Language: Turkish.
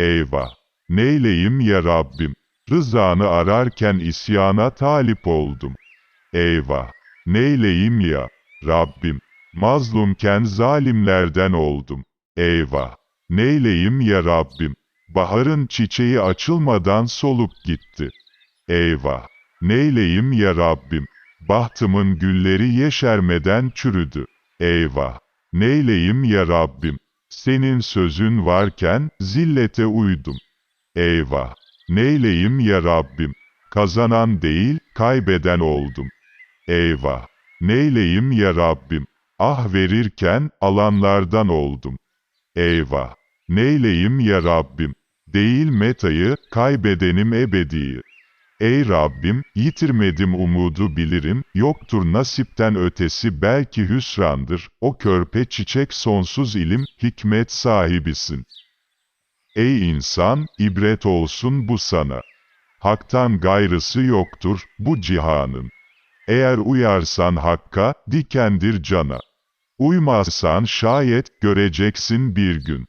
Eyvah! Neyleyim ya Rabbim? Rızanı ararken isyana talip oldum. Eyvah! Neyleyim ya Rabbim? Mazlumken zalimlerden oldum. Eyvah! Neyleyim ya Rabbim? Baharın çiçeği açılmadan solup gitti. Eyvah! Neyleyim ya Rabbim? Bahtımın gülleri yeşermeden çürüdü. Eyvah! Neyleyim ya Rabbim? Senin sözün varken zillete uydum. Eyvah! Neyleyim ya Rabbim? Kazanan değil, kaybeden oldum. Eyvah! Neyleyim ya Rabbim? Ah verirken alanlardan oldum. Eyvah! Neyleyim ya Rabbim? Değil metayı, kaybedenim ebediyi. Ey Rabbim, yitirmedim umudu bilirim, yoktur nasipten ötesi belki hüsrandır, o körpe çiçek sonsuz ilim, hikmet sahibisin. Ey insan, ibret olsun bu sana. Hak'tan gayrısı yoktur, bu cihanın. Eğer uyarsan Hakk'a, dikendir cana. Uymazsan şayet, göreceksin bir gün.